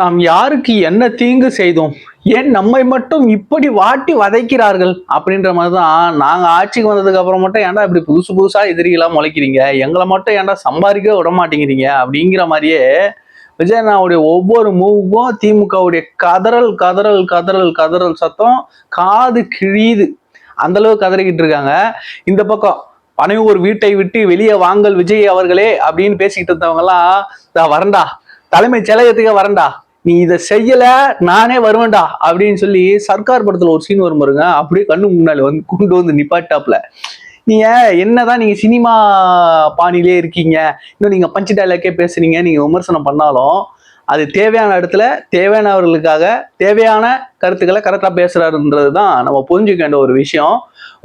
நாம் யாருக்கு என்ன தீங்கு செய்தோம்? ஏன் நம்மை மட்டும் இப்படி வாட்டி வதைக்கிறார்கள்? அப்படின்ற மாதிரி தான் நாங்கள் ஆட்சிக்கு வந்ததுக்கு அப்புறம் மட்டும் ஏன்டா இப்படி புதுசு புதுசாக எதிரிகளாக முளைக்கிறீங்க? எங்களை மட்டும் ஏன்டா சம்பாதிக்க விட மாட்டேங்கிறீங்க? அப்படிங்கிற மாதிரியே விஜயண்ணாவுடைய ஒவ்வொரு மூவுக்கும் திமுகவுடைய கதறல் கதறல் கதறல் கதறல் சத்தம் காது கிழியுது. அந்தளவு கதறிக்கிட்டு இருக்காங்க. இந்த பக்கம் பனையூர் வீட்டை விட்டு வெளியே வாங்கல் விஜய் அவர்களே அப்படின்னு பேசிக்கிட்டு இருந்தவங்கலாம் வரண்டா வரேன்டா. தலைமைச் செயலகத்துக்கே வரேன்டா. நீ இதை செய்யல நானே வருவேன்டா அப்படின்னு சொல்லி சர்க்கார் படத்துல ஒரு சீன் வரும் பாருங்க. அப்படியே கண்ணு முன்னாடி வந்து கொண்டு வந்து நிப்பாட்டாப்ல நீங்க என்னதான் நீங்க சினிமா பாணிலே இருக்கீங்க. இன்னும் நீங்க பஞ்சு டைலாக்கே பேசுறீங்க. நீங்க விமர்சனம் பண்ணாலும் அது தேவையான இடத்துல தேவையானவர்களுக்காக தேவையான கருத்துக்களை கரெக்டாக பேசுறாருன்றது தான் நம்ம புரிஞ்சுக்க வேண்டிய ஒரு விஷயம்.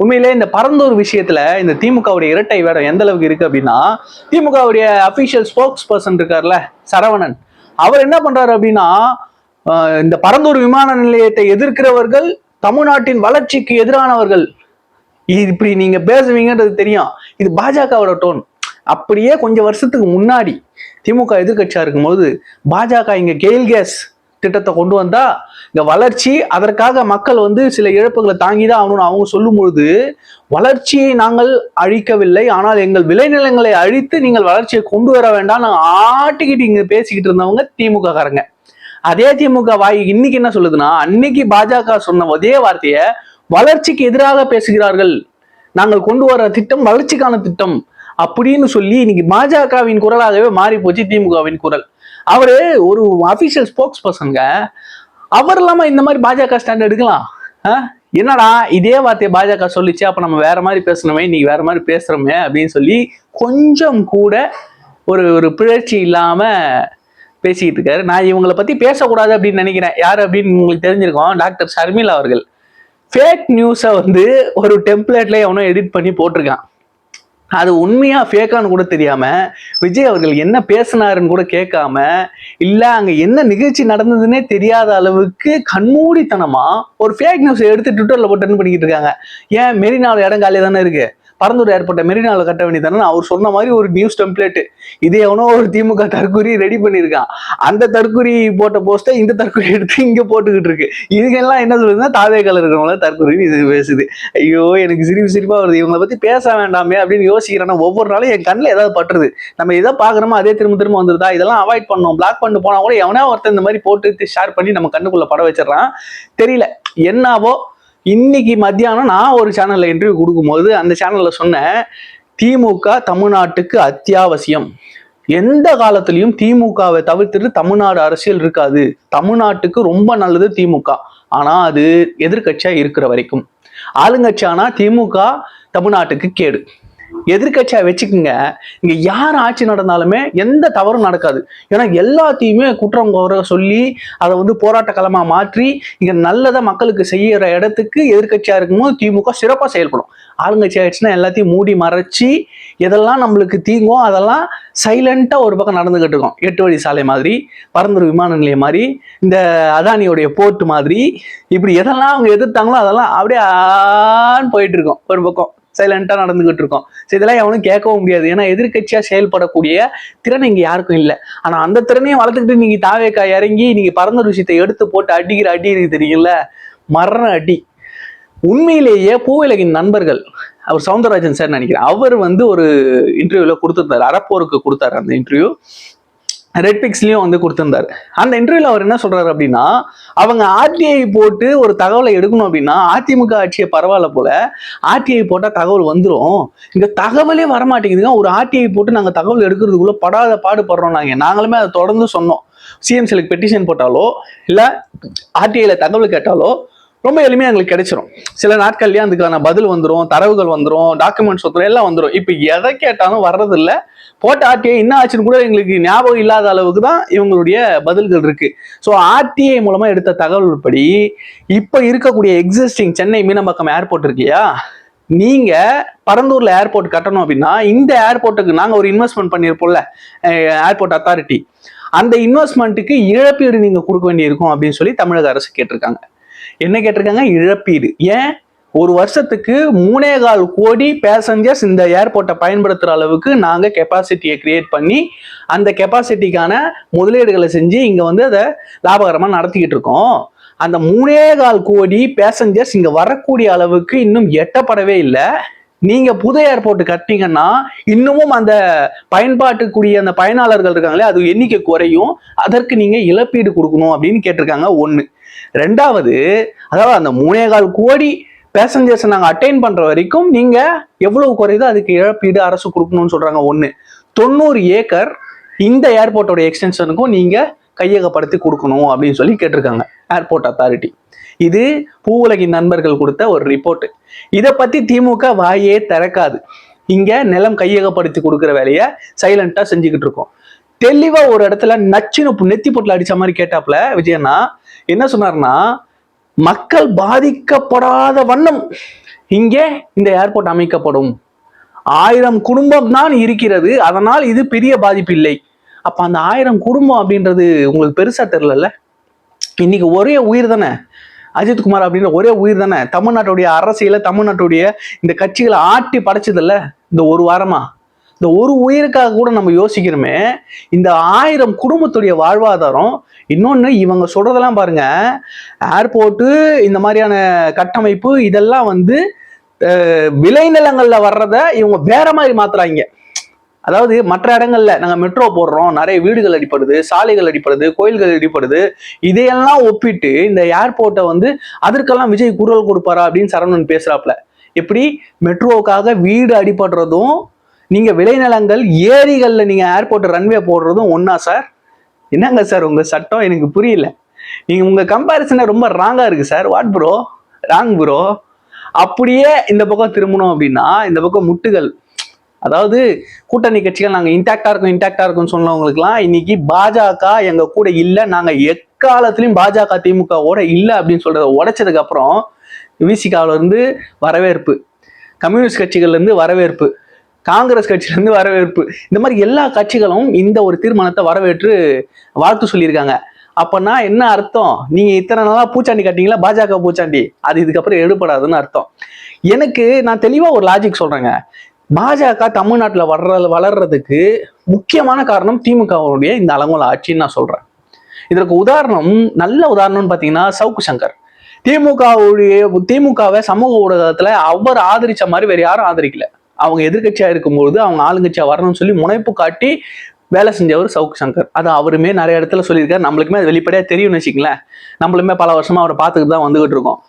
உண்மையிலே இந்த பரந்தூர் விஷயத்துல இந்த திமுகவுடைய இரட்டை வேடம் எந்த அளவுக்கு இருக்கு அப்படின்னா திமுகவுடைய அபிஷியல் ஸ்போக்ஸ் பர்சன் இருக்கார்ல சரவணன். அவர் என்ன பண்றாரு அப்படின்னா இந்த பரந்தூர் விமான நிலையத்தை எதிர்க்கிறவர்கள் தமிழ்நாட்டின் வளர்ச்சிக்கு எதிரானவர்கள். இப்படி நீங்க பேசுவீங்கன்றது தெரியும். இது பாஜகவோட டோன். அப்படியே கொஞ்சம் வருஷத்துக்கு முன்னாடி திமுக எதிர்கட்சியா இருக்கும்போது பாஜக இங்க கெயில் கேஸ். திட்டத்தை கொண்டு வந்தா இங்க வளர்ச்சி அதற்காக மக்கள் வந்து சில இழப்புகளை தாங்கி தான் ஆகணும்னு அவங்க சொல்லும் பொழுது வளர்ச்சியை நாங்கள் அழிக்கவில்லை ஆனால் எங்கள் விளைநிலங்களை அழித்து நீங்கள் வளர்ச்சியை கொண்டு வர வேண்டாம் நாங்கள் ஆட்டிக்கிட்டு இங்க பேசிக்கிட்டு இருந்தவங்க திமுக காரங்க அதே திமுக வாய் இன்னைக்கு என்ன சொல்லுதுன்னா அன்னைக்கு பாஜக சொன்ன அதே வார்த்தைய வளர்ச்சிக்கு எதிராக பேசுகிறார்கள். நாங்கள் கொண்டு வர திட்டம் வளர்ச்சிக்கான திட்டம் அப்படின்னு சொல்லி இன்னைக்கு பாஜகவின் குரலாகவே மாறி போச்சு திமுகவின் குரல். அவரு ஒரு அபிஷியல் ஸ்போக்ஸ் பர்சனுங்க அவர் இல்லாம இந்த மாதிரி பாஜக ஸ்டாண்ட் எடுக்கலாம். ஆ? என்னடா இதே வார்த்தையை பாஜக சொல்லிச்சு அப்ப நம்ம வேற மாதிரி பேசணுமே இன்னைக்கு வேற மாதிரி பேசுறோமே அப்படின்னு சொல்லி கொஞ்சம் கூட ஒரு ஒரு பிழற்சி இல்லாம பேசிக்கிட்டு இருக்காரு. நான் இவங்களை பத்தி பேசக்கூடாது அப்படின்னு நினைக்கிறேன். யார் அப்படின்னு உங்களுக்கு தெரிஞ்சிருக்கோம் டாக்டர் ஷர்மிளா அவர்கள். ஃபேக் நியூஸை வந்து ஒரு டெம்ப்ளேட்ல எவனோ எடிட் பண்ணி போட்டிருக்கான். அது உண்மையா ஃபேக்கான்னு கூட தெரியாம விஜய் அவர்கள் என்ன பேசினாருன்னு கூட கேட்காம இல்ல அங்க என்ன நிகழ்ச்சி நடந்ததுன்னே தெரியாத அளவுக்கு கண்மூடித்தனமா ஒரு ஃபேக் நியூஸ் எடுத்து ட்விட்டர்ல போட்டு பண்ணிக்கிட்டு இருக்காங்க. ஏன் மெரினாவில் இடம் காலியா தானே இருக்கு? பரந்தூர் ஏற்பட்ட மெரினாவில் கட்ட வேண்டியதானே அவர் சொன்ன மாதிரி ஒரு நியூஸ் டெம்ப்ளேட் இது எவனோ ஒரு திமுக தற்கொலை ரெடி பண்ணியிருக்கான். அந்த தற்கொலை போட்ட போஸ்ட்டை இந்த தற்கொலை எடுத்து இங்கே போட்டுக்கிட்டு இருக்கு. இதுக்கெல்லாம் என்ன சொல்லுதுன்னா தாவே கலர் இருக்கிறவங்கள தற்கொலை இது பேசுது. ஐயோ எனக்கு சிரிப்பு சிரிப்பாக வருது. இவங்களை பற்றி பேச வேண்டாமே அப்படின்னு யோசிக்கிறேன்னா ஒவ்வொரு நாளும் என் கண்ணில் ஏதாவது பட்டுருது. நம்ம எதை பார்க்குறோமோ அதே திரும்ப திரும்ப வந்துருதா? இதெல்லாம் அவாய்ட் பண்ணோம். பிளாக் பண்ணிட்டு போனால் கூட எவனா ஒருத்தர் இந்த மாதிரி போட்டு ஷேர் பண்ணி நம்ம கண்ணுக்குள்ளே பட வச்சிடறான். தெரியல என்னவோ இன்னைக்கு மத்தியானம் நான் ஒரு சேனல்ல இன்டர்வியூ கொடுக்கும்போது அந்த சேனல்ல சொன்னேன் திமுக தமிழ்நாட்டுக்கு அத்தியாவசியம். எந்த காலத்திலையும் திமுகவை தவிர்த்துட்டு தமிழ்நாடு அரசியல் இருக்காது. தமிழ்நாட்டுக்கு ரொம்ப நல்லது திமுக. ஆனா அது எதிர்க்கட்சியா இருக்கிற வரைக்கும். ஆளுங்கட்சியானா திமுக தமிழ்நாட்டுக்கு கேடு. எதிர்க்கட்சியா வச்சுக்கோங்க. இங்க யார் ஆட்சி நடந்தாலுமே எந்த தவறும் நடக்காது. ஏன்னா எல்லாத்தையுமே குற்றம் குறை சொல்லி அதை வந்து போராட்ட களமா மாற்றி இங்க நல்லதை மக்களுக்கு செய்யற இடத்துக்கு எதிர்க்கட்சியா இருக்கும்போது திமுக சிறப்பா செயல்படும். ஆளுங்கட்சி ஆயிடுச்சுன்னா எல்லாத்தையும் மூடி மறைச்சி எதெல்லாம் நம்மளுக்கு தீங்கும் அதெல்லாம் சைலண்ட்டாக ஒரு பக்கம் நடந்துகிட்டு இருக்கும். எட்டு வழி சாலை மாதிரி பரந்தூர் விமான நிலையம் மாதிரி இந்த அதானியோடைய போர்ட் மாதிரி இப்படி எதெல்லாம் அவங்க எதிர்த்தாங்களோ அதெல்லாம் அப்படியே ஆன்னு போயிட்டு இருக்கோம். ஒரு பக்கம் சைலண்ட்டாக நடந்துகிட்டு இருக்கோம். ஸோ இதெல்லாம் எவனும் கேட்கவும் முடியாது. ஏன்னா எதிர்கட்சியாக செயல்படக்கூடிய திறன் இங்கே யாருக்கும் இல்லை. ஆனால் அந்த திறனையும் வளர்த்துக்கிட்டு நீங்கள் தாவேக்கா இறங்கி நீங்கள் பறந்த விஷயத்தை எடுத்து போட்டு அடிக்கிற அடி இருக்கு தெரியுங்கள மரண அடி. உண்மையிலேயே பூவிலகின் நண்பர்கள் அவர் சவுந்தரராஜன் சார் நினைக்கிறேன். அவர் வந்து ஒரு இன்டர்வியூல கொடுத்துருந்தாரு. அறப்போருக்கு கொடுத்தாரு அந்த இன்டர்வியூ ரெட் பிக்ஸ்லயும் வந்து கொடுத்திருந்தாரு. அந்த இன்டர்வியூல அவர் என்ன சொல்றாரு அப்படின்னா அவங்க ஆர்டிஐ போட்டு ஒரு தகவலை எடுக்கணும் அப்படின்னா அதிமுக ஆட்சியை பரவாயில்ல போல ஆர்டிஐ போட்டா தகவல் வந்துடும் இந்த தகவலே வரமாட்டேங்குதுங்க. ஒரு ஆர்டிஐ போட்டு நாங்க தகவல் எடுக்கிறதுக்குள்ள படாத பாடுபடுறோம் நாங்க. நாங்களுமே அதை தொடர்ந்து சொன்னோம். சிஎம்சிலுக்கு பெட்டிஷன் போட்டாலோ இல்ல ஆர்டிஐல தகவல் கேட்டாலோ ரொம்ப எளிமையாக எங்களுக்கு கிடைச்சிரும். சில நாட்கள்லயே அதுக்கான பதில் வந்துடும் தரவுகள் வந்துடும் டாக்குமெண்ட்ஸ் வந்துடும் எல்லாம் வந்துடும் இப்போ எதை கேட்டாலும் வர்றது இல்ல போட்ட ஆர்டிஐ என்ன ஆச்சுன்னு கூட எங்களுக்கு ஞாபகம் இல்லாத அளவுக்கு தான் இவங்களுடைய பதில்கள் இருக்கு. ஸோ ஆர்டிஐ மூலமா எடுத்த தகவல் படி இப்போ இருக்கக்கூடிய எக்ஸிஸ்டிங் சென்னை மீனம்பாக்கம் ஏர்போர்ட் இருக்கியா? நீங்க பரந்தூர்ல ஏர்போர்ட் கட்டணும் அப்படின்னா இந்த ஏர்போர்ட்டுக்கு நாங்க ஒரு இன்வெஸ்ட்மெண்ட் பண்ணியிருப்போம்ல ஏர்போர்ட் அத்தாரிட்டி அந்த இன்வெஸ்ட்மெண்ட்டுக்கு இழப்பீடு நீங்க கொடுக்க வேண்டியிருக்கும் அப்படின்னு சொல்லி தமிழக அரசு கேட்டிருக்காங்க. என்ன கேட்டிருக்காங்க? இழப்பீடு. ஏன்? ஒரு வருஷத்துக்கு மூணே கால் கோடி பேசஞ்சர்ஸ் இந்த ஏர்போர்ட்டை பயன்படுத்துகிற அளவுக்கு நாங்கள் கெப்பாசிட்டியை கிரியேட் பண்ணி அந்த கெப்பாசிட்டிக்கான முதலீடுகளை செஞ்சு இங்கே வந்து அதை லாபகரமாக நடத்திக்கிட்டு இருக்கோம். அந்த மூணே கால் கோடி பேசஞ்சர்ஸ் இங்கே வரக்கூடிய அளவுக்கு இன்னும் எட்டப்படவே இல்லை. நீங்க புது ஏர்போர்ட் கட்டிங்கன்னா இன்னமும் அந்த பயன்பாட்டுக்குரிய அந்த பயனாளர்கள் இருக்காங்களே அது எண்ணிக்கை குறையும். அதற்கு நீங்க இழப்பீடு கொடுக்கணும் அப்படின்னு கேட்டிருக்காங்க ஒன்று ரெண்டாவது அதாவது அந்த மூணே கால் கோடி பேசஞ்சர்ஸ் நாங்கள் அட்டைன் பண்ணுற வரைக்கும் நீங்கள் எவ்வளவு குறையுதோ அதுக்கு இழப்பீடு அரசு கொடுக்கணும்னு சொல்கிறாங்க ஒன்று தொண்ணூறு ஏக்கர் இந்த ஏர்போர்ட்டோட எக்ஸ்டென்ஷனுக்கும் நீங்கள் கையகப்படுத்தி கொடுக்கணும் அப்படின்னு சொல்லி கேட்டிருக்காங்க ஏர்போர்ட் அத்தாரிட்டி இது பூவுலகின் நண்பர்கள் கொடுத்த ஒரு ரிப்போர்ட் இதை பத்தி திமுக வாயே திறக்காது. இங்க நிலம் கையகப்படுத்தி கொடுக்குற வேலையை சைலண்டா செஞ்சுக்கிட்டு இருக்கோம். தெளிவா ஒரு இடத்துல நச்சுன்னு நெத்தி பொட்டில் அடிச்ச மாதிரி கேட்டாப்ல விஜயண்ணா என்ன சொன்னார்னா மக்கள் பாதிக்கப்படாத வண்ணம் இங்கே இந்த ஏர்போர்ட் அமைக்கப்படும். ஆயிரம் குடும்பம் தான் இருக்கிறது அதனால் இது பெரிய பாதிப்பு இல்லை. அப்ப அந்த ஆயிரம் குடும்பம் அப்படின்றது உங்களுக்கு பெருசா தெரியலல்ல? இன்னைக்கு ஒரே உயிர் தானே? அஜித்குமார் அப்படின்ற ஒரே உயிர் தானே? தமிழ்நாட்டுடைய அரசியல தமிழ்நாட்டுடைய இந்த கட்சிகளை ஆட்டி படைச்சதில்ல இந்த ஒரு வாரமா? இந்த ஒரு உயிருக்காக கூட நம்ம யோசிக்கிறோமே இந்த ஆயிரம் குடும்பத்துடைய வாழ்வாதாரம் இன்னொன்று இவங்க சொல்றதெல்லாம் பாருங்க ஏர்போர்ட்டு இந்த மாதிரியான கட்டமைப்பு இதெல்லாம் வந்து விளைநிலங்களில் வர்றத இவங்க வேற மாதிரி மாத்துறாங்க. அதாவது மற்ற இடங்கள்ல நாங்கள் மெட்ரோ போடுறோம் நிறைய வீடுகள் அடிப்படுது சாலைகள் அடிப்படுது கோயில்கள் அடிப்படுது இதையெல்லாம் ஒப்பிட்டு இந்த ஏர்போர்ட்டை வந்து அதற்கெல்லாம் விஜய் குரல் கொடுப்பாரா? அப்படின்னு சரவணன் பேசுறாப்ல எப்படி? மெட்ரோவுக்காக வீடு அடிபடுறதும் நீங்கள் விளைநிலங்கள் ஏரிகளில் நீங்கள் ஏர்போர்ட் ரன்வே போடுறதும் ஒன்றா சார் என்னங்க சார் உங்கள் சட்டம்? எனக்கு புரியல. நீங்கள் உங்கள் கம்பேரிசனே ரொம்ப ராங்காக இருக்குது sir what bro wrong bro அப்படியே இந்த பக்கம் திரும்பணும் அப்படின்னா இந்த பக்கம் முட்டுகள் அதாவது கூட்டணி கட்சிகள் நாங்கள் இன்டாக்டாக இருக்கோம் இன்டாக்டாக இருக்கும்னு சொன்னவங்களுக்குலாம் இன்னைக்கு பாஜக எங்கள் கூட இல்லை நாங்கள் எக்காலத்துலேயும் பாஜக திமுகவோட இல்லை அப்படின்னு சொல்கிறத உடச்சதுக்கப்புறம் விசிகாவிலேருந்து வரவேற்பு கம்யூனிஸ்ட் கட்சிகள்லேருந்து வரவேற்பு காங்கிரஸ் கட்சியிலேருந்து வரவேற்பு. இந்த மாதிரி எல்லா கட்சிகளும் இந்த ஒரு தீர்மானத்தை வரவேற்று வாழ்த்து சொல்லியிருக்காங்க. அப்பனா என்ன அர்த்தம்? நீங்கள் இத்தனை நாளாக பூச்சாண்டி கட்டிங்களா பாஜக பூச்சாண்டி. அது இதுக்கப்புறம் எடுபடாதுன்னு அர்த்தம். எனக்கு நான் தெளிவாக ஒரு லாஜிக் சொல்கிறேங்க பாஜக தமிழ்நாட்டில் வளர்ற வளர்றதுக்கு முக்கியமான காரணம் திமுகவுடைய இந்த அலங்கோல ஆட்சின்னு நான் சொல்கிறேன் இதற்கு உதாரணம் நல்ல உதாரணம்னு பார்த்தீங்கன்னா சவுக்கு சங்கர். திமுகவுடைய திமுகவை சமூக ஊடகத்தில் அவர் ஆதரித்த மாதிரி வேறு யாரும் ஆதரிக்கலை. அவங்க எதிர்கட்சியாக இருக்கும்போது அவங்க ஆளுங்கட்சியாக வரணும்னு சொல்லி முனைப்பு காட்டி வேலை செஞ்சவர் சவுக் சங்கர். அது அவருமே நிறைய இடத்துல சொல்லியிருக்காரு. நம்மளுக்குமே அது வெளிப்படையாக தெரியும்னு வச்சுங்களேன் நம்மளுமே பல வருஷமா அவரை பார்த்துக்கிட்டு தான் வந்துகிட்டு இருக்கோம்.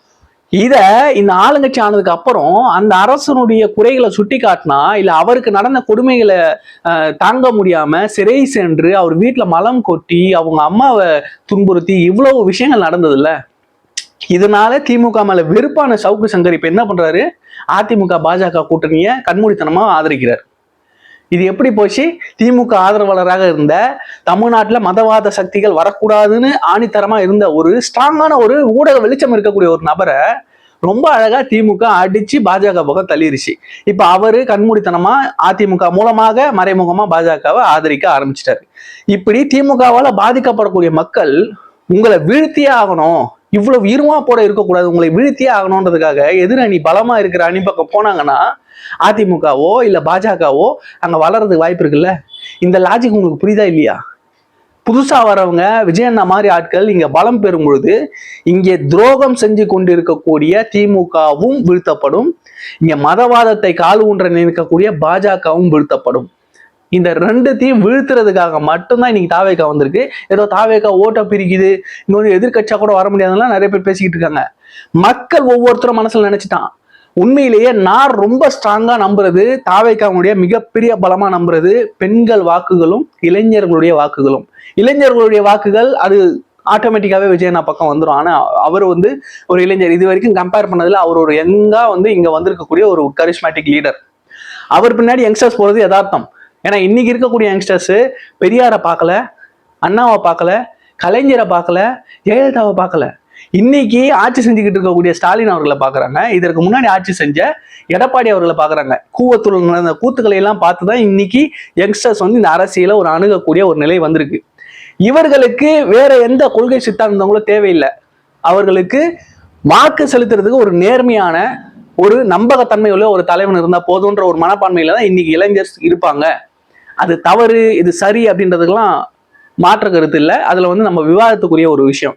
இதை இந்த ஆளுங்கட்சி ஆனதுக்கு அப்புறம் அந்த அரசனுடைய குறைகளை சுட்டி காட்டினா இல்லை அவருக்கு நடந்த கொடுமைகளை தாங்க முடியாம சிறை சென்று அவர் வீட்டில் மலம் கொட்டி அவங்க அம்மாவை துன்புறுத்தி இவ்வளவு விஷயங்கள் நடந்ததுல்ல? இதனால திமுக மேல வெறுப்பான சவுக்கு சங்கர் இப்ப என்ன பண்றாரு? அதிமுக பாஜக கூட்டணியை கண்மூடித்தனமா ஆதரிக்கிறார். இது எப்படி போச்சு? திமுக ஆதரவாளராக இருந்த தமிழ்நாட்டுல மதவாத சக்திகள் வரக்கூடாதுன்னு ஆணித்தரமா இருந்த ஒரு ஸ்ட்ராங்கான ஒரு ஊடக வெளிச்சம் இருக்கக்கூடிய ஒரு நபரை ரொம்ப அழகா திமுக அடிச்சு பாஜக பக்கம் தள்ளிருச்சு. இப்ப அவரு கண்மூடித்தனமா அதிமுக மூலமாக மறைமுகமா பாஜகவை ஆதரிக்க ஆரம்பிச்சிட்டாரு. இப்படி திமுகவால பாதிக்கப்படக்கூடிய மக்கள் உங்களை வீழ்த்தியே ஆகணும். இவ்வளவு இருமா போட இருக்கக்கூடாது உங்களை வீழ்த்தியே ஆகணுன்றதுக்காக எதிரணி பலமா இருக்கிற அணி பக்கம் போனாங்கன்னா அதிமுகவோ இல்ல பாஜகவோ அங்க வளர்றதுக்கு வாய்ப்பு இருக்குல்ல? இந்த லாஜிக் உங்களுக்கு புரியுதா இல்லையா? புதுசா வரவங்க விஜயண்ணா மாதிரி ஆட்கள் இங்க பலம் பெறும் பொழுது இங்கே துரோகம் செஞ்சு கொண்டிருக்கக்கூடிய திமுகவும் வீழ்த்தப்படும். இங்க மதவாதத்தை கால் ஊன்ற நினைக்கக்கூடிய பாஜகவும் வீழ்த்தப்படும். இந்த ரெண்டுத்தையும் வீழ்த்துறதுக்காக மட்டும்தான் இன்னைக்கு தாவேக்கா வந்திருக்கு. ஏதோ தாவேக்கா ஓட்ட பிரிக்குது. இங்க வந்து எதிர்கட்சியா கூட வர முடியாதுலாம் நிறைய பேர் பேசிக்கிட்டு இருக்காங்க. மக்கள் ஒவ்வொருத்தரும் மனசுல நினைச்சிட்டான். உண்மையிலேயே நான் ரொம்ப ஸ்ட்ராங்கா நம்புறது தாவைக்காவுடைய மிகப்பெரிய பலமா நம்புறது பெண்கள் வாக்குகளும் இளைஞர்களுடைய வாக்குகளும். இளைஞர்களுடைய வாக்குகள் அது ஆட்டோமேட்டிக்காவே விஜயண்ணா பக்கம் வந்துடும் ஆனா அவர் வந்து ஒரு இளைஞர். இது வரைக்கும் கம்பேர் பண்ணதுல அவர் ஒரு யங்கா வந்து இங்க வந்திருக்கக்கூடிய ஒரு கரிஸ்மேட்டிக் லீடர் அவர் பின்னாடி யங்ஸ்டர்ஸ் போறது யதார்த்தம். ஏன்னா இன்னைக்கு இருக்கக்கூடிய யங்ஸ்டர்ஸு பெரியாரை பார்க்கல அண்ணாவை பார்க்கல கலைஞரை பார்க்கல ஜெயலலிதாவை பார்க்கல. இன்னைக்கு ஆட்சி செஞ்சுக்கிட்டு இருக்கக்கூடிய ஸ்டாலின் அவர்களை பார்க்குறாங்க. இதற்கு முன்னாடி ஆட்சி செஞ்ச எடப்பாடி அவர்களை பார்க்குறாங்க. கூவத்துள்ள நடந்த கூத்துக்களை எல்லாம் பார்த்து தான் இன்னைக்கு யங்ஸ்டர்ஸ் வந்து இந்த அரசியலை ஒரு அணுகக்கூடிய ஒரு நிலை வந்திருக்கு. இவர்களுக்கு வேற எந்த கொள்கை சித்தாந்தங்களும் தேவையில்லை. அவர்களுக்கு வாக்கு செலுத்துறதுக்கு ஒரு நேர்மையான ஒரு நம்பகத்தன்மை உள்ள ஒரு தலைவன் இருந்தால் போதுன்ற ஒரு மனப்பான்மையில தான் இன்னைக்கு இளைஞர்ஸ் இருப்பாங்க. அது தவறு இது சரி அப்படின்றதுக்கெல்லாம் மாற்ற கருத்து இல்லை. அதில் வந்து நம்ம விவாதத்துக்குரிய ஒரு விஷயம்.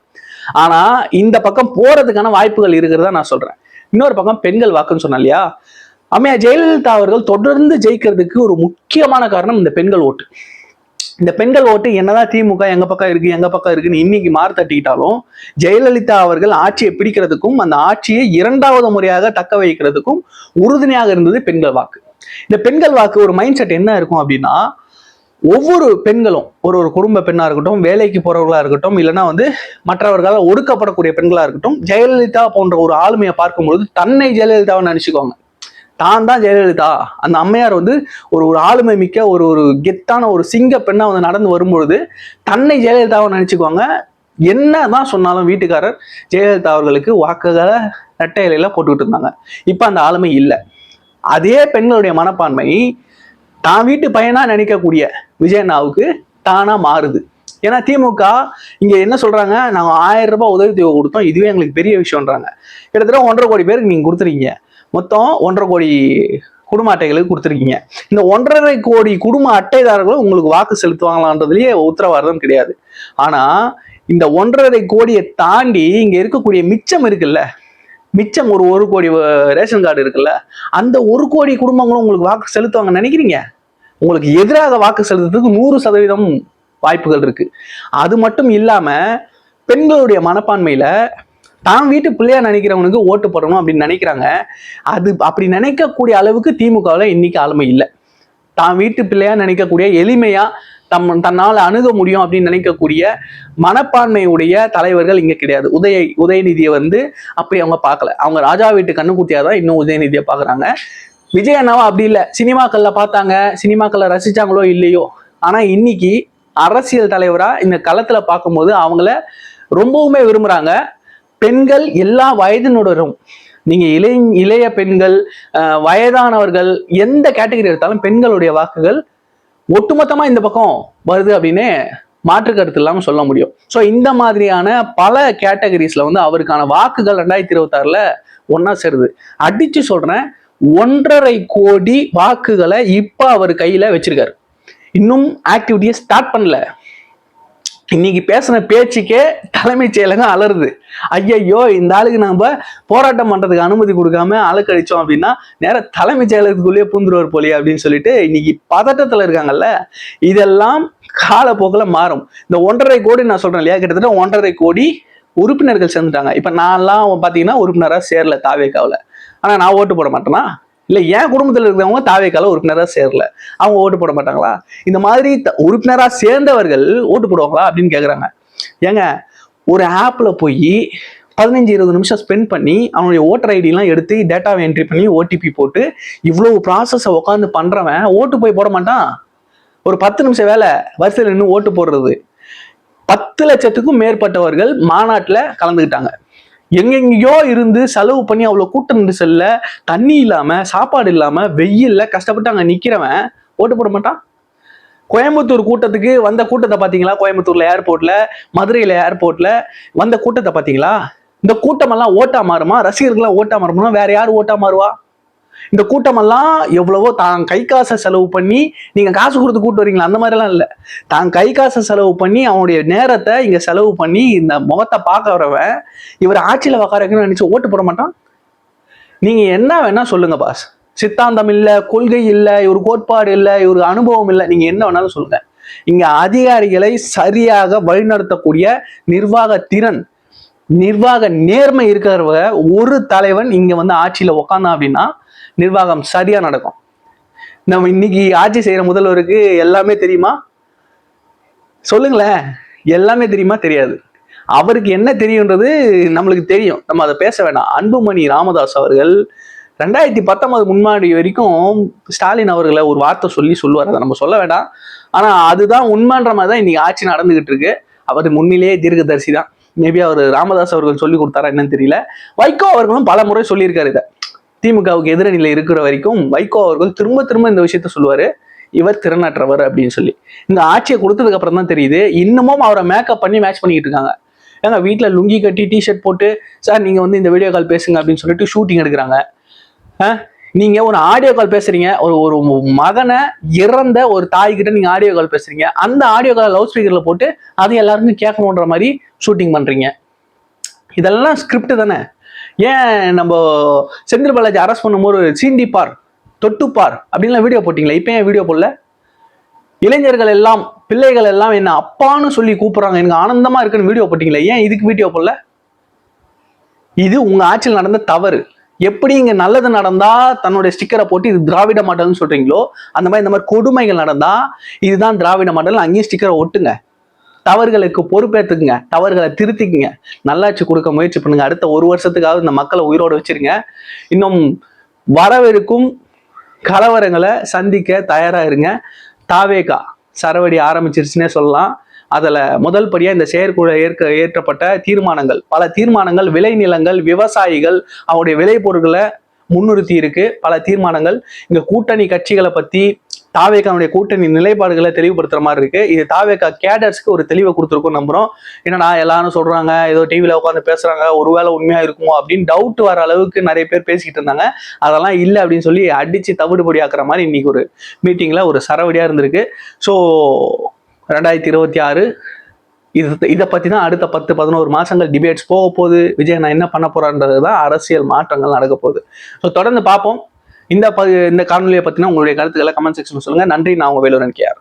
ஆனால் இந்த பக்கம் போறதுக்கான வாய்ப்புகள் இருக்கிறதா நான் சொல்றேன். இன்னொரு பக்கம் பெண்கள் வாக்குன்னு சொன்னேன் இல்லையா? அம்மையா ஜெயலலிதா அவர்கள் தொடர்ந்து ஜெயிக்கிறதுக்கு ஒரு முக்கியமான காரணம் இந்த பெண்கள் ஓட்டு. இந்த பெண்கள் ஓட்டு என்னதான் திமுக எங்க பக்கம் இருக்கு எங்க பக்கம் இருக்குன்னு இன்னைக்கு மாறு தட்டிக்கிட்டாலும் ஜெயலலிதா அவர்கள் ஆட்சியை பிடிக்கிறதுக்கும் அந்த ஆட்சியை இரண்டாவது முறையாக தக்க வைக்கிறதுக்கும் உறுதுணையாக இருந்தது பெண்கள் வாக்கு. இந்த பெண்கள் வாக்கு ஒரு மைண்ட் செட் என்ன இருக்கும் அப்படின்னா ஒவ்வொரு பெண்களும் ஒரு ஒரு குடும்ப பெண்ணா இருக்கட்டும் வேலைக்கு போறவர்களா இருக்கட்டும் இல்லைன்னா வந்து மற்றவர்களால் ஒடுக்கப்படக்கூடிய பெண்களா இருக்கட்டும் ஜெயலலிதா போன்ற ஒரு ஆளுமையை பார்க்கும்பொழுது தன்னை ஜெயலலிதாவை நினைச்சுக்கோங்க. தான் தான் ஜெயலலிதா. அந்த அம்மையார் வந்து ஒரு ஒரு ஆளுமை மிக்க ஒரு ஒரு கெத்தான ஒரு சிங்க பெண்ணா வந்து நடந்து வரும்பொழுது தன்னை ஜெயலலிதாவை நினைச்சுக்குவாங்க என்னதான் சொன்னாலும் வீட்டுக்காரர் ஜெயலலிதா அவர்களுக்கு வாக்குகளை ரெட்டை இலையில போட்டுக்கிட்டு இருந்தாங்க. இப்ப அந்த ஆளுமை இல்லை. அதே பெண்களுடைய மனப்பான்மை தான் வீட்டு பையனா நினைக்கக்கூடிய விஜயண்ணாவுக்கு தானா மாறுது. ஏன்னா திமுக இங்க என்ன சொல்றாங்க? நாங்க ஆயிரம் ரூபாய் உதவித்தொகை கொடுத்தோம் இதுவே எங்களுக்கு பெரிய விஷயம்ன்றாங்க. கிட்டத்தட்ட ஒன்றரை கோடி பேருக்கு நீங்க கொடுத்துருக்கீங்க. மொத்தம் ஒன்றரை கோடி குடும்ப அட்டைகளுக்கு கொடுத்துருக்கீங்க. இந்த ஒன்றரை கோடி குடும்ப அட்டைதாரர்களும் உங்களுக்கு வாக்கு செலுத்துவாங்களான்றதுலயே உத்தரவாதம் கிடையாது. ஆனா இந்த ஒன்றரை கோடியை தாண்டி இங்க இருக்கக்கூடிய மிச்சம் இருக்குல்ல மிச்சம் ஒரு ஒரு கோடி ரேஷன் கார்டு இருக்குல்ல அந்த ஒரு கோடி குடும்பங்களும் உங்களுக்கு வாக்கு செலுத்துவாங்க நினைக்கிறீங்க? உங்களுக்கு எதிராக வாக்கு செலுத்துறதுக்கு நூறு சதவீதம் வாய்ப்புகள் இருக்கு. அது மட்டும் இல்லாம பெண்களுடைய மனப்பான்மையில தான் வீட்டு பிள்ளையா நினைக்கிறவனுக்கு ஓட்டு போடணும் அப்படின்னு நினைக்கிறாங்க. அது அப்படி நினைக்கக்கூடிய அளவுக்கு திமுகவில் இன்னைக்கு ஆளுமை இல்லை. தான் வீட்டு பிள்ளையா நினைக்கக்கூடிய எளிமையா தம் தன்னால் அணுக முடியும் அப்படின்னு நினைக்கக்கூடிய மனப்பான்மையுடைய தலைவர்கள் இங்கே கிடையாது. உதய உதயநிதியை வந்து அப்படி அவங்க பார்க்கல. அவங்க ராஜா வீட்டு கண்ணுக்குட்டியா தான் இன்னும் உதயநிதியை பார்க்குறாங்க. விஜய் அண்ணாவா அப்படி இல்லை. சினிமாக்களில் பார்த்தாங்க. சினிமாக்களில் ரசிச்சாங்களோ இல்லையோ. ஆனால் இன்னைக்கு அரசியல் தலைவராக இந்த களத்தில் பார்க்கும்போது அவங்கள ரொம்பவுமே விரும்புகிறாங்க பெண்கள் எல்லா வயதினுடரும் நீங்க இளைய இளைய பெண்கள் வயதானவர்கள் எந்த கேட்டகரி எடுத்தாலும் பெண்களுடைய வாக்குகள் ஒட்டுமொத்தமா இந்த பக்கம் வருது அப்படின்னு மாற்று கருத்து இல்லாம சொல்ல முடியும். ஸோ இந்த மாதிரியான பல கேட்டகரிஸ்ல வந்து அவருக்கான வாக்குகள் ரெண்டாயிரத்தி இருபத்தாறில் ஒன்னா சேருது. அடிச்சு சொல்றேன் ஒன்றரை கோடி வாக்குகளை இப்ப அவர் கையில வச்சிருக்காரு. இன்னும் ஆக்டிவிட்டியை ஸ்டார்ட் பண்ணல. இன்னைக்கு பேசின பேச்சுக்கே தலைமைச் செயலகம் அலறுது. ஐயையோ இந்த ஆளுக்கு நம்ம போராட்டம் பண்றதுக்கு அனுமதி கொடுக்காம அழுக்கடிச்சோம் அப்படின்னா நேர தலைமைச் செயலகத்துக்குள்ளேயே பூந்துருவார் போலியே அப்படின்னு சொல்லிட்டு இன்னைக்கு பதட்டத்துல இருக்காங்கல்ல இதெல்லாம் காலப்போக்கில் மாறும். இந்த ஒன்றரை கோடி நான் சொல்றேன் இல்லையா கிட்டத்தட்ட ஒன்றரை கோடி உறுப்பினர்கள் சேர்ந்துட்டாங்க. இப்ப நான்லாம் பாத்தீங்கன்னா உறுப்பினரா சேரல தாவேக்காவில். ஆனா நான் ஓட்டு போட மாட்டேனா? இல்லை என் குடும்பத்தில் இருக்கிறவங்க தாவேக்கால உறுப்பினராக சேரல. அவங்க ஓட்டு போட மாட்டாங்களா? இந்த மாதிரி த- சேர்ந்தவர்கள் ஓட்டு போடுவாங்களா அப்படின்னு கேட்குறாங்க ஏங்க ஒரு ஆப்பில் போய் பதினஞ்சு இருபது நிமிஷம் ஸ்பெண்ட் பண்ணி அவனுடைய ஓட்டர் ஐடிலாம் எடுத்து டேட்டாவை என்ட்ரி பண்ணி ஓடிபி போட்டு இவ்வளோ ப்ராசஸை உட்காந்து பண்ணுறவன் ஓட்டு போய் போட மாட்டான். ஒரு பத்து நிமிஷம் வேலை வரிசையில் நின்று ஓட்டு போடுறது. பத்து லட்சத்துக்கும் மேற்பட்டவர்கள் மாநாட்டில் கலந்துக்கிட்டாங்க எங்கெங்கேயோ இருந்து செலவு பண்ணி அவ்வளோ கூட்டம் நெரிசல்ல தண்ணி இல்லாம சாப்பாடு இல்லாம வெயில்ல கஷ்டப்பட்டு அங்க நிக்கிறவன் ஓட்டு போட மாட்டான். கோயம்புத்தூர் கூட்டத்துக்கு வந்த கூட்டத்தை பாத்தீங்களா? கோயம்புத்தூர்ல ஏர்போர்ட்ல மதுரையில ஏர்போர்ட்ல வந்த கூட்டத்தை பார்த்தீங்களா இந்த கூட்டமெல்லாம் ஓட்டா மாறுமா? ரசிகர்கள்லாம் ஓட்டா மாறுமா வேற யார் ஓட்டா மாறுவா? இந்த கூட்டமெல்லாம் எவ்வளவோ தான் கை காசை செலவு பண்ணி நீங்கள் காசு கொடுத்து கூட்டு வரீங்களா? அந்த மாதிரிலாம் இல்லை. தான் கை காசை செலவு பண்ணி அவனுடைய நேரத்தை இங்கே செலவு பண்ணி இந்த முகத்தை பார்க்க வரவன் இவர் ஆட்சியில் உக்காரக்குன்னு நினச்சி ஓட்டு போட மாட்டான்? நீங்கள் என்ன வேணால் சொல்லுங்க பாஸ் சித்தாந்தம் இல்லை கொள்கை இல்லை இவர் கோட்பாடு இல்லை இவர் அனுபவம் இல்லை. நீங்கள் என்ன வேணாலும் சொல்லுங்கள் இங்கே அதிகாரிகளை சரியாக வழிநடத்தக்கூடிய நிர்வாக திறன் நிர்வாக நேர்மை இருக்கிறவங்க ஒரு தலைவன் இங்கே வந்து ஆட்சியில் உக்காந்தான் அப்படின்னா நிர்வாகம் சரியா நடக்கும். நம்ம இன்னைக்கு ஆட்சி செய்யற முதல்வருக்கு எல்லாமே தெரியுமா? சொல்லுங்களேன். எல்லாமே தெரியுமா? தெரியாது. அவருக்கு என்ன தெரியுன்றது நம்மளுக்கு தெரியும். நம்ம அதை பேச வேண்டாம் அன்புமணி ராமதாஸ் அவர்கள் ரெண்டாயிரத்தி பத்தொன்பது முன்னாடி வரைக்கும் ஸ்டாலின் அவர்களை ஒரு வார்த்தை சொல்லி சொல்லுவார். அதை நம்ம சொல்ல வேண்டாம். ஆனால் அதுதான் உண்மைன்ற மாதிரி தான் இன்னைக்கு ஆட்சி நடந்துகிட்டு இருக்கு. அவர் முன்னிலேயே தீர்க்கதரிசி தான் மேபி அவர் ராமதாஸ் அவர்கள் சொல்லி கொடுத்தாரா என்னன்னு தெரியல. வைகோ அவர்களும் பல முறை சொல்லியிருக்காரு இதை. திமுகவுக்கு எதிரணியில் இருக்கிற வரைக்கும் வைகோ அவர்கள் திரும்ப திரும்ப இந்த விஷயத்த சொல்லுவாரு. இவர் திறனற்றவர் அப்படின்னு சொல்லி. இந்த ஆட்சியை கொடுத்ததுக்கு அப்புறம் தான் தெரியுது. இன்னமும் அவரை மேக்கப் பண்ணி மேட்ச் பண்ணிக்கிட்டு இருக்காங்க. ஏங்க வீட்டில் லுங்கி கட்டி டிஷர்ட் போட்டு சார் நீங்கள் வந்து இந்த வீடியோ கால் பேசுங்க அப்படின்னு சொல்லிட்டு ஷூட்டிங் எடுக்கிறாங்க. நீங்க ஒரு ஆடியோ கால் பேசுறீங்க. ஒரு ஒரு மகனை இறந்த ஒரு தாய் கிட்ட நீங்க ஆடியோ கால் பேசுறீங்க. அந்த ஆடியோ கால் லவுட் ஸ்பீக்கர்ல போட்டு அதை எல்லாருக்கும் கேட்கணுன்ற மாதிரி ஷூட்டிங் பண்றீங்க. இதெல்லாம் ஸ்கிரிப்ட் தானே? ஏன் நம்ம செந்தில் பாலாஜி அரெஸ்ட் பண்ணும்போது சீண்டிப்பார் தொட்டுப்பார் அப்படின்லாம் வீடியோ போட்டிங்களா? இப்போ ஏன் வீடியோ போடல? இளைஞர்கள் எல்லாம் பிள்ளைகள் எல்லாம் என்ன அப்பான்னு சொல்லி கூப்பிட்றாங்க. எனக்கு ஆனந்தமாக இருக்குன்னு வீடியோ போட்டிங்களா? ஏன் இதுக்கு வீடியோ போடல? இது உங்கள் ஆட்சியில் நடந்த தவறு. எப்படி இங்கே நல்லது நடந்தால் தன்னுடைய ஸ்டிக்கரை போட்டு இது திராவிட மாடல்னு சொல்கிறீங்களோ அந்த மாதிரி இந்த மாதிரி கொடுமைகள் நடந்தால் இதுதான் திராவிட மாடல். அங்கேயும் ஸ்டிக்கரை ஒட்டுங்க. தவறுகளுக்கு பொறுப்பேற்றுக்குங்க தவறுகளை திருத்திக்குங்க. நல்லாட்சி கொடுக்க முயற்சி பண்ணுங்க. அடுத்த ஒரு வருஷத்துக்காவது இந்த மக்களை உயிரோடு வச்சிருங்க. இன்னும் வரவிருக்கும் கலவரங்களை சந்திக்க தயாராக இருங்க. தாவேகா சரவடி ஆரம்பிச்சிருச்சுன்னே சொல்லலாம். அதில் முதல் படியாக இந்த செயற்குழு ஏற்க ஏற்றப்பட்ட தீர்மானங்கள். பல தீர்மானங்கள் விளைநிலங்கள் விவசாயிகள் அவருடைய விளைபொருட்களை முன்னிறுத்தி இருக்கு. பல தீர்மானங்கள். இங்க கூட்டணி கட்சிகளை பத்தி தாவேக்கானுடைய கூட்டணி நிலைப்பாடுகளை தெளிவுபடுத்துற மாதிரி இருக்கு. இது தாவேக்கா கேடர்ஸ்க்கு ஒரு தெளிவை கொடுத்துருக்கோம் நம்புறோம். என்னடா எல்லாரும் சொல்றாங்க ஏதோ டிவியில உட்காந்து பேசுறாங்க ஒருவேளை உண்மையா இருக்குமோ அப்படின்னு டவுட் வர அளவுக்கு நிறைய பேர் பேசிக்கிட்டு இருந்தாங்க. அதெல்லாம் இல்லை அப்படின்னு சொல்லி அடிச்சு தவிடுபடி ஆக்குற மாதிரி இன்னைக்கு ஒரு மீட்டிங்ல ஒரு சரவடியா இருந்திருக்கு. ஸோ ரெண்டாயிரத்தி இருபத்தி ஆறு இது இதை பற்றி தான் அடுத்த பத்து பதினோரு மாதங்கள் டிபேட்ஸ் போக போகுது. விஜய் நான் என்ன பண்ண போறான்றது தான் அரசியல் மாற்றங்கள் நடக்க போகுது. ஸோ தொடர்ந்து பார்ப்போம். இந்த ப இந்த காணொலியை பற்றினா உங்களுடைய கருத்துக்களை கமெண்ட் செக்ஷன் சொல்லுங்கள் நன்றி. நான் உங்கள் வேலூரன் கேஆர்